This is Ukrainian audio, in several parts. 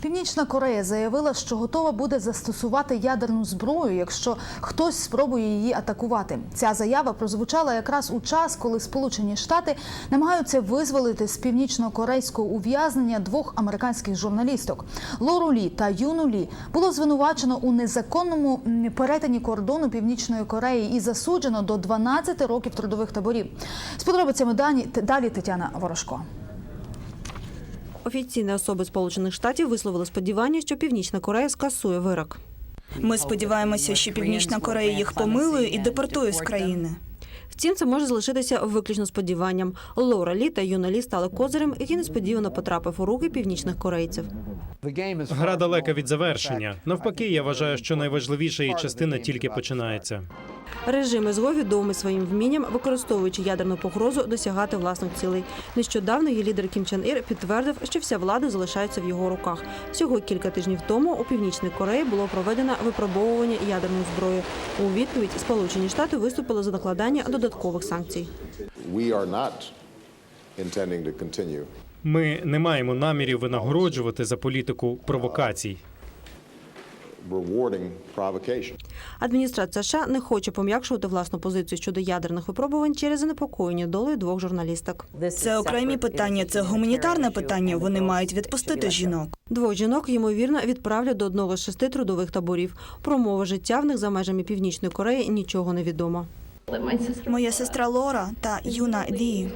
Північна Корея заявила, що готова буде застосувати ядерну зброю, якщо хтось спробує її атакувати. Ця заява прозвучала якраз у час, коли Сполучені Штати намагаються визволити з північно-корейського ув'язнення двох американських журналісток Лору Лі та Юну Лі було звинувачено у незаконному перетині кордону Північної Кореї і засуджено до 12 років трудових таборів. З подробицями дані далі Тетяна Ворожко. Офіційні особи Сполучених Штатів висловили сподівання, що Північна Корея скасує вирок. Ми сподіваємося, що Північна Корея їх помилує і депортує з країни. Втім, це може залишитися виключно сподіванням. Лора Лі та Юна Лі стали козирем, який несподівано потрапив у руки північних корейців. Гра далека від завершення. Навпаки, я вважаю, що найважливіша її частина тільки починається. Режим СВО відомий своїм вмінням, використовуючи ядерну погрозу, досягати власних цілей. Нещодавно її лідер Кім Чен Ір підтвердив, що вся влада залишається в його руках. Всього кілька тижнів тому у північній Кореї було проведено випробовування ядерною зброєю. У відповідь Сполучені Штати виступили за накладання додаткових санкцій. We are not intending to continue Ми не маємо намірів винагороджувати за політику провокацій. Rewarding provocation. Адміністрація США не хоче пом'якшувати власну позицію щодо ядерних випробувань через занепокоєння долею двох журналісток. Це окремі питання, це гуманітарне питання. Вони мають відпустити жінок. Двох жінок ймовірно відправлять до одного з шести трудових таборів. Про умови життя в них за межами північної Кореї нічого не відомо. Моя сестра Лора та Юна Лі.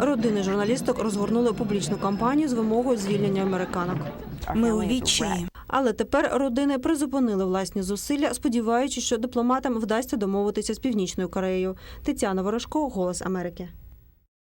Родини журналісток розгорнули публічну кампанію з вимогою звільнення американок. Ми у відчаї. Але тепер родини призупинили власні зусилля, сподіваючись, що дипломатам вдасться домовитися з північною Кореєю. Тетяна Ворожко, Голос Америки.